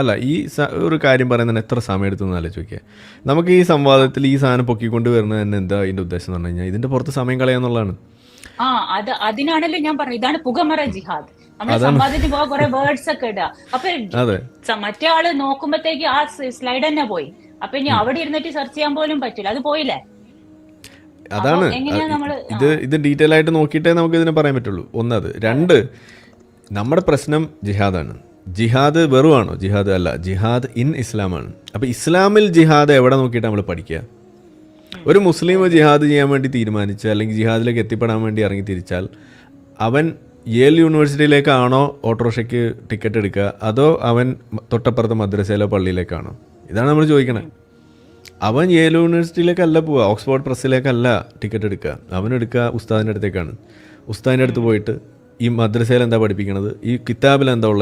അല്ല ഈ ഒരു കാര്യം പറയുന്നതിന് എത്ര സമയം ആലോചിച്ച് നോക്കിയാൽ നമുക്ക് ഈ സംവാദത്തിൽ ഈ സാധനം പൊക്കിക്കൊണ്ട് വരുന്നത് തന്നെ എന്താ ഇതിന്റെ ഉദ്ദേശം എന്ന് പറഞ്ഞു കഴിഞ്ഞാൽ? ഇതിന്റെ പുറത്ത് സമയം കളയാന്നുള്ളതാണ് ആ അത് അതിനാണല്ലോ ഞാൻ പറഞ്ഞത്. ഇതാണ് പുകമറ ജിഹാദ്. നമ്മൾ സംവാദത്തിന് പോകാൻ കുറെ വേർഡ്സ് ഒക്കെ ഇടുക അപ്പൊ മറ്റേ ആൾ നോക്കുമ്പത്തേക്ക് ആ സ്ലൈഡ് തന്നെ പോയി. അപ്പൊ ഇനി അവിടെ ഇരുന്നിട്ട് സെർച്ച് ചെയ്യാൻ പോലും പറ്റില്ല. അത് പോയില്ലേ? അതാണ്. ഇത് ഇത് ഡീറ്റെയിൽ ആയിട്ട് നോക്കിയിട്ടേ നമുക്ക് ഇതിനെ പറയാൻ പറ്റുള്ളൂ. ഒന്നത്. രണ്ട് നമ്മുടെ പ്രശ്നം ജിഹാദാണ്. ജിഹാദ് വെറുവാണോ? ജിഹാദ് അല്ല ജിഹാദ് ഇൻ ഇസ്ലാമാണ്. അപ്പോൾ ഇസ്ലാമിൽ ജിഹാദ് എവിടെ നോക്കിയിട്ട് നമ്മൾ പഠിക്കുക ഒരു മുസ്ലിം ജിഹാദ് ചെയ്യാൻ വേണ്ടി തീരുമാനിച്ച് അല്ലെങ്കിൽ ജിഹാദിലേക്ക് എത്തിപ്പെടാൻ വേണ്ടി ഇറങ്ങി തിരിച്ചാൽ അവൻ യേൽ യൂണിവേഴ്സിറ്റിയിലേക്കാണോ ഓട്ടോറിക്ഷയ്ക്ക് ടിക്കറ്റ് എടുക്കുക? അതോ അവൻ തൊട്ടപ്പുറത്തെ മദ്രസയിലോ പള്ളിയിലേക്കാണോ? ഇതാണ് നമ്മൾ ചോദിക്കണേ. അവൻ യേൽ യൂണിവേഴ്സിറ്റിയിലേക്കല്ല പോവുക ഓക്സ്ഫോർഡ് പ്രസ്സിലേക്കല്ല ടിക്കറ്റ് എടുക്കുക. അവൻ എടുക്കുക ഉസ്താദിന്റെ അടുത്തേക്കാണ്. ഉസ്താദിന്റെ അടുത്ത് പോയിട്ട് ഈ മദ്രസയിൽ എന്താ പഠിപ്പിക്കണത്? ഈ കിതാബിൽ എന്താ ഉള്ളത്?